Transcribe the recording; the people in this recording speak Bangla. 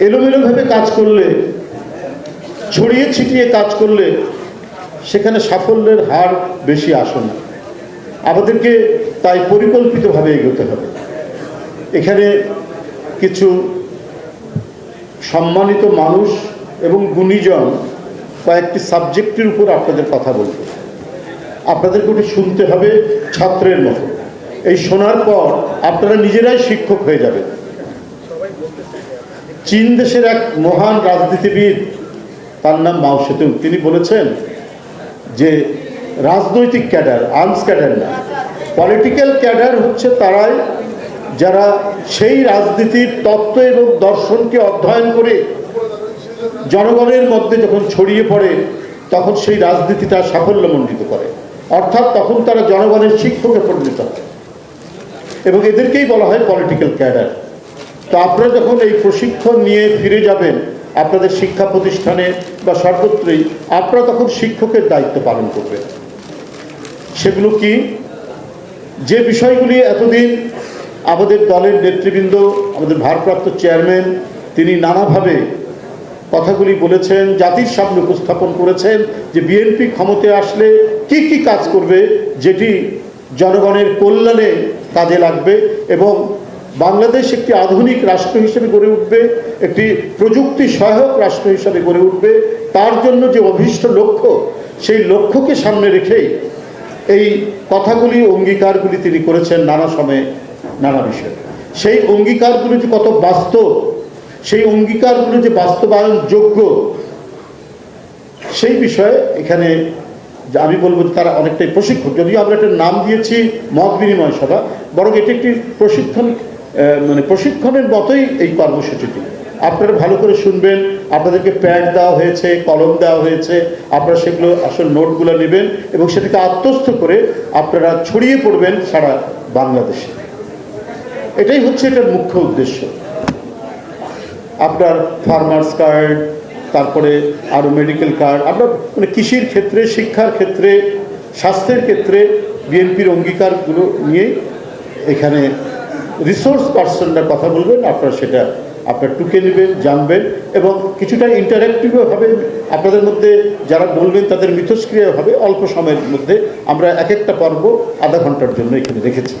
এলোমেলোভাবে কাজ করলে, ছড়িয়ে ছিটিয়ে কাজ করলে সেখানে সাফল্যের হার বেশি আসে না। আমাদেরকে তাই পরিকল্পিতভাবে এগোতে হবে। এখানে কিছু সম্মানিত মানুষ এবং গুণীজন কয়েকটি সাবজেক্টের উপর আপনাদের কথা বলব। আপনাদেরকে ওটি শুনতে হবে ছাত্রের মতো। এই শোনার পর আপনারা নিজেরাই শিক্ষক হয়ে যাবেন। চীন দেশের এক মহান রাজনীতিবিদ, তার নাম মাও সেতুং। তিনি বলেছেন যে রাজনৈতিক ক্যাডার, আর্মস ক্যাডার না, পলিটিক্যাল ক্যাডার হচ্ছে তারাই যারা সেই রাজনীতির তত্ত্ব এবং দর্শনকে অধ্যয়ন করে জনগণের মধ্যে যখন ছড়িয়ে পড়ে, তখন সেই রাজনীতিটা সাফল্যমণ্ডিত করে। অর্থাৎ তখন তারা জনগণের শিক্ষকে পরিণত হয়। এবং এদেরকেই বলা হয় পলিটিক্যাল ক্যাডার। তো আপনারা যখন এই প্রশিক্ষণ নিয়ে ফিরে যাবেন, আপনাদের শিক্ষা প্রতিষ্ঠানে বা সর্বত্রই, আপনারা তখন শিক্ষকের দায়িত্ব পালন করবেন। সেগুলো কি? যে বিষয়গুলি এতদিন আমাদের দলের নেতৃবৃন্দ, আমাদের ভারপ্রাপ্ত চেয়ারম্যান, তিনি নানাভাবে কথাগুলি বলেছেন, জাতির সামনে উপস্থাপন করেছেন, যে বিএনপি ক্ষমতায় আসলে কি কি কাজ করবে, যেটি জনগণের কল্যাণে কাজে লাগবে এবং বাংলাদেশ একটি আধুনিক রাষ্ট্র হিসেবে গড়ে উঠবে, একটি প্রযুক্তি সহায়ক রাষ্ট্র হিসেবে গড়ে উঠবে। তার জন্য যে অভীষ্ট লক্ষ্য, সেই লক্ষ্যকে সামনে রেখেই এই কথাগুলি, অঙ্গীকারগুলি তিনি করেছেন নানা সময়ে, নানা বিষয়ে। সেই অঙ্গীকারগুলি যে কত বাস্তব, সেই অঙ্গীকারগুলি যে বাস্তবায়ন যোগ্য সেই বিষয়ে এখানে আমি বলব তারা অনেকটাই প্রশিক্ষণ যদিও আমরা একটা নাম দিয়েছি মত বিনিময় সভা, বরং এটি একটি প্রশিক্ষণ মানে প্রশিক্ষণের মতোই এই কর্মসূচিটি। আপনারা ভালো করে শুনবেন, আপনাদেরকে প্যাড দেওয়া হয়েছে, কলম দেওয়া হয়েছে, আপনারা সেগুলো আসল নোটগুলো নেবেন এবং সেটাকে আত্মস্থ করে আপনারা ছড়িয়ে পড়বেন সারা বাংলাদেশে। এটাই হচ্ছে এটার মুখ্য উদ্দেশ্য। আপনার ফার্মার্স কার্ড তারপরে আরও মেডিকেল কার্ড আপনার মানে কৃষির ক্ষেত্রে, শিক্ষার ক্ষেত্রে, স্বাস্থ্যের ক্ষেত্রে বিএনপির অঙ্গীকারগুলো নিয়ে এখানে রিসোর্স পার্সনরা কথা বলবেন, আপনারা সেটা, আপনার টুকে নেবেন, জানবেন, এবং কিছুটা ইন্টারেক্টিভও হবে। আপনাদের মধ্যে যারা বলবেন তাদের মিথস্ক্রিয়া হবে। অল্প সময়ের মধ্যে আমরা এক একটা পর্ব আধা ঘণ্টার জন্য এখানে রেখেছি।